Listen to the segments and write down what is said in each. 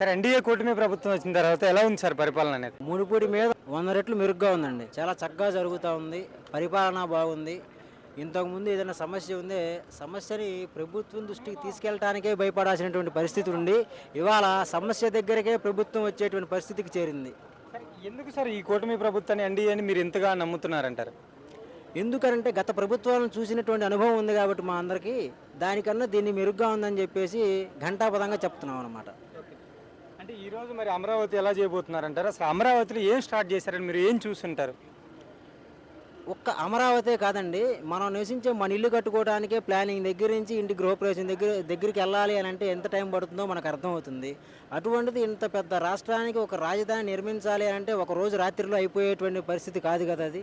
Sir NDA కూటమి ప్రభుత్వం వచ్చిన తర్వాత ఎలా ఉంది సార్ పరిపాలన అనేది? మునుపటి మీద వంద రెట్లు మెరుగ్గా ఉందండి. చాలా చక్కగా జరుగుతూ ఉంది. పరిపాలన బాగుంది. ఇంతకుముందు ఏదైనా సమస్య ఉందే సమస్యని ప్రభుత్వం దృష్టికి తీసుకెళ్ళటానికే భయపడాల్సినటువంటి పరిస్థితి ఉండి ఇవాళ సమస్య దగ్గరకే ప్రభుత్వం వచ్చేటువంటి పరిస్థితికి చేరింది. ఎందుకు సార్ ఈ కూటమి ప్రభుత్వాన్ని ఎన్డీఏని మీరు ఇంతగా నమ్ముతున్నారంటారు? ఎందుకనంటే గత ప్రభుత్వాలను చూసినటువంటి అనుభవం ఉంది కాబట్టి మా అందరికీ దానికన్నా దీన్ని మెరుగ్గా ఉందని చెప్పేసి ఘంటాపదంగా చెప్తున్నాం అనమాట అంటే ఈ రోజు మరి అమరావతి ఎలా చేయబోతున్నారంటారు? అసలు అమరావతిలో ఏం స్టార్ట్ చేశారని మీరు ఏం చూసుంటారు ఒక్క అమరావతే కాదండి. మనం నివసించే మన ఇల్లు కట్టుకోవడానికే ప్లానింగ్ దగ్గర నుంచి ఇంటి గృహప్రవేశం దగ్గర దగ్గరికి వెళ్ళాలి అని అంటే ఎంత టైం పడుతుందో మనకు అర్థమవుతుంది. అటువంటిది ఇంత పెద్ద రాష్ట్రానికి ఒక రాజధాని నిర్మించాలి అని అంటే ఒక రోజు రాత్రిలో అయిపోయేటువంటి పరిస్థితి కాదు కదా అది.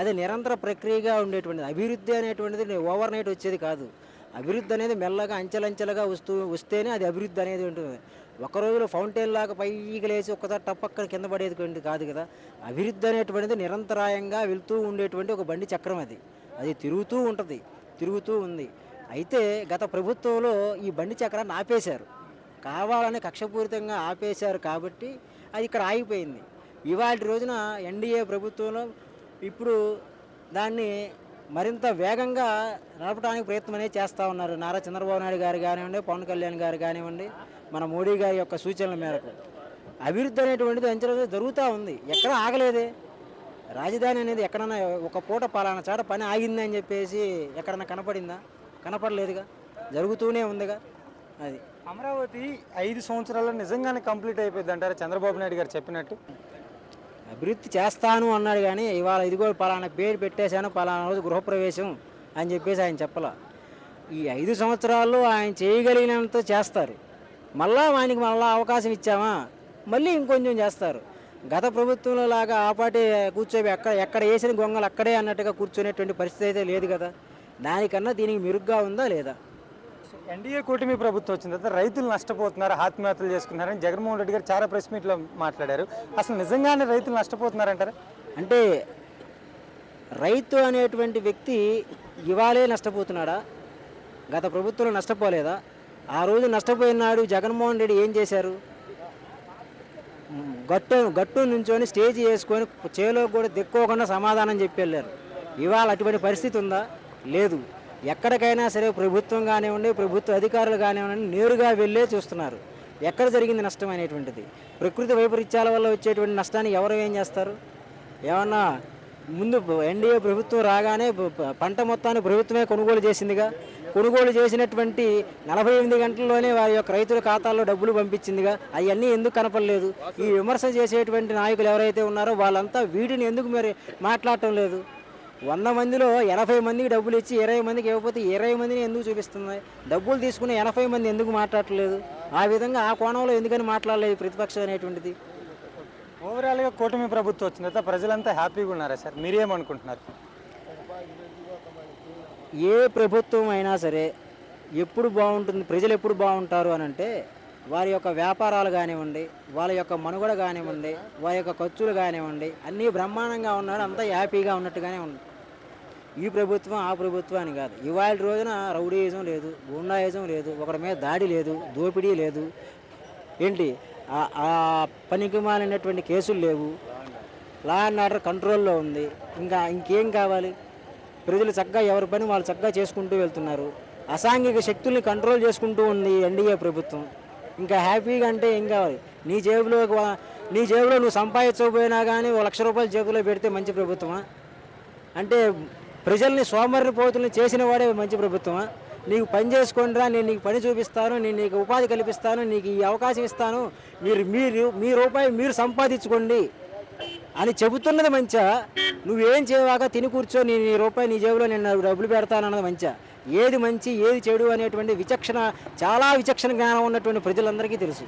అది నిరంతర ప్రక్రియగా ఉండేటువంటిది. అభివృద్ధి అనేటువంటిది ఓవర్ నైట్ వచ్చేది కాదు. అభివృద్ధి అనేది మెల్లగా అంచెలంచెలుగా వస్తూ వస్తేనే అది అభివృద్ధి అనేది ఉంటుంది. ఒక రోజులో ఫౌంటైన్ లాగా పైకి లేచి ఒక్కసారి టప్పక్కడ కింద పడేటువంటి కాదు కదా. అభివృద్ధి అనేటువంటిది నిరంతరాయంగా వెళ్తూ ఉండేటువంటి ఒక బండి చక్రం అది. అది తిరుగుతూ ఉంటుంది తిరుగుతూ ఉంది. అయితే గత ప్రభుత్వంలో ఈ బండి చక్రాన్ని ఆపేశారు. కావాలని కక్షపూరితంగా ఆపేశారు కాబట్టి అది ఇక్కడ ఆగిపోయింది. ఇవాటి రోజున ఎన్డీఏ ప్రభుత్వంలో ఇప్పుడు దాన్ని మరింత వేగంగా నడపడానికి ప్రయత్నం అనేది చేస్తూ ఉన్నారు నారా చంద్రబాబు నాయుడు గారు కానివ్వండి పవన్ కళ్యాణ్ గారు కానివ్వండి మన మోడీ గారి యొక్క సూచనల మేరకు. అభివృద్ధి అనేటువంటిది అంచనా జరుగుతూ ఉంది. ఎక్కడ ఆగలేదే. రాజధాని అనేది ఎక్కడన్నా ఒక పూట పలానా చాట పని ఆగింది అని చెప్పేసి ఎక్కడన్నా కనపడిందా? కనపడలేదుగా. జరుగుతూనే ఉందిగా. అది. అమరావతి ఐదు సంవత్సరాల్లో నిజంగానే కంప్లీట్ అయిపోయింది అంటారా చంద్రబాబు నాయుడు గారు చెప్పినట్టు? అభివృద్ధి చేస్తాను అన్నాడు కానీ ఇవాళ ఇదిగో పలానా పేరు పెట్టేశాను పలానా రోజు గృహప్రవేశం అని చెప్పేసి ఆయన చెప్పలా. ఈ ఐదు సంవత్సరాల్లో ఆయన చేయగలిగినంత చేస్తారు. మళ్ళా ఆయనకి మళ్ళా అవకాశం ఇచ్చామా? మళ్ళీ ఇంకొంచెం చేస్తారు. గత ప్రభుత్వంలో లాగా ఆ పాటి కూర్చోబి ఎక్కడ ఎక్కడ వేసిన గొంగలు అక్కడే అన్నట్టుగా కూర్చునేటువంటి పరిస్థితి అయితే లేదు కదా. దానికన్నా దీనికి మెరుగ్గా ఉందా లేదా? ఎన్డీఏ కూటమి ప్రభుత్వం వచ్చిన తర్వాత రైతులు నష్టపోతున్నారు ఆత్మహత్యలు చేసుకున్నారని జగన్మోహన్ రెడ్డి గారు చాలా ప్రెస్ మీట్లో మాట్లాడారు. అసలు నిజంగానే రైతులు నష్టపోతున్నారంటారా? అంటే రైతు అనేటువంటి వ్యక్తి ఇవాళే నష్టపోతున్నాడా? గత ప్రభుత్వంలో నష్టపోలేదా? ఆ రోజు నష్టపోయినాడు జగన్మోహన్ రెడ్డి ఏం చేశారు? గట్టు గట్టు నుంచొని స్టేజ్ వేసుకొని చేలో కూడా దిక్కోకుండా సమాధానం చెప్పి వెళ్ళారు. ఇవాళ అటువంటి పరిస్థితి ఉందా? లేదు. ఎక్కడికైనా సరే ప్రభుత్వం కానివ్వండి ప్రభుత్వ అధికారులు కానివ్వండి నేరుగా వెళ్ళే చూస్తున్నారు. ఎక్కడ జరిగింది నష్టం అనేటువంటిది? ప్రకృతి వైపరీత్యాల వల్ల వచ్చేటువంటి నష్టాన్ని ఎవరు ఏం చేస్తారు? ఏమన్నా ముందు ఎన్డీఏ ప్రభుత్వం రాగానే పంట మొత్తాన్ని ప్రభుత్వమే కొనుగోలు చేసిందిగా? కొనుగోలు చేసినటువంటి నలభై ఎనిమిది గంటల్లోనే వారి యొక్క రైతుల ఖాతాల్లో డబ్బులు పంపించిందిగా? అవన్నీ ఎందుకు కనపడలేదు? ఈ విమర్శ చేసేటువంటి నాయకులు ఎవరైతే ఉన్నారో వాళ్ళంతా వీటిని ఎందుకు మరి మాట్లాడటం లేదు? వంద మందిలో ఎనభై మందికి డబ్బులు ఇచ్చి ఇరవై మందికి ఇవ్వకపోతే ఇరవై మందిని ఎందుకు చూపిస్తుంది డబ్బులు తీసుకుని ఎనభై మంది ఎందుకు మాట్లాడట్లేదు? ఆ విధంగా ఆ కోణంలో ఎందుకని మాట్లాడలేదు ప్రతిపక్షం అనేటువంటిది? ఓవరాల్గా కూటమి ప్రభుత్వం వచ్చిన తర్వాత ప్రజలంతా హ్యాపీగా ఉన్నారా సార్? మీరేమనుకుంటున్నారు? ఏ ప్రభుత్వం అయినా సరే ఎప్పుడు బాగుంటుంది ప్రజలు ఎప్పుడు బాగుంటారు అని అంటే వారి యొక్క వ్యాపారాలు కానివ్వండి వాళ్ళ యొక్క మనుగడ కానివ్వండి వారి యొక్క ఖర్చులు కానివ్వండి అన్నీ బ్రహ్మాండంగా ఉన్నాడు అంతా హ్యాపీగా ఉన్నట్టుగానే ఉంది. ఈ ప్రభుత్వం ఆ ప్రభుత్వం అని కాదు. ఇవాళ రోజున రౌడీయిజం లేదు గుండాయిజం లేదు ఒకరి మీద దాడి లేదు దోపిడీ లేదు. ఏంటి? ఆ- పనికి మాలినటువంటి కేసులు లేవు. లా అండ్ ఆర్డర్ కంట్రోల్లో ఉంది. ఇంకా ఇంకేం కావాలి? ప్రజలు చక్కగా ఎవరి పని వాళ్ళు చక్కగా చేసుకుంటూ వెళ్తున్నారు. అసాంఘిక శక్తుల్ని కంట్రోల్ చేసుకుంటూ ఉంది ఎన్డీఏ ప్రభుత్వం. ఇంకా హ్యాపీగా అంటే ఏం కావాలి? నీ జేబులో నీ జేబులో నువ్వు సంపాదించకపోయినా కానీ ఒక లక్ష రూపాయలు జేబులో పెడితే మంచి ప్రభుత్వమా? అంటే ప్రజల్ని సోమరిని పోతుల్ని చేసిన వాడే మంచి ప్రభుత్వమా? నీకు పని చేసుకోండిరా నేను నీకు పని చూపిస్తాను నేను నీకు ఉపాధి కల్పిస్తాను నీకు ఈ అవకాశం ఇస్తాను. మీరు మీరు మీ రూపాయి మీరు సంపాదించుకోండి అని చెబుతున్నది మంచా? నువ్వేం చేయవాక తిని కూర్చో నేను నీ రూపాయి నీ జేబులో నేను డబ్బులు పెడతానన్నది మంచా? ఏది మంచి ఏది చెడు అనేటువంటి విచక్షణ చాలా విచక్షణ జ్ఞానం ఉన్నటువంటి ప్రజలందరికీ తెలుసు.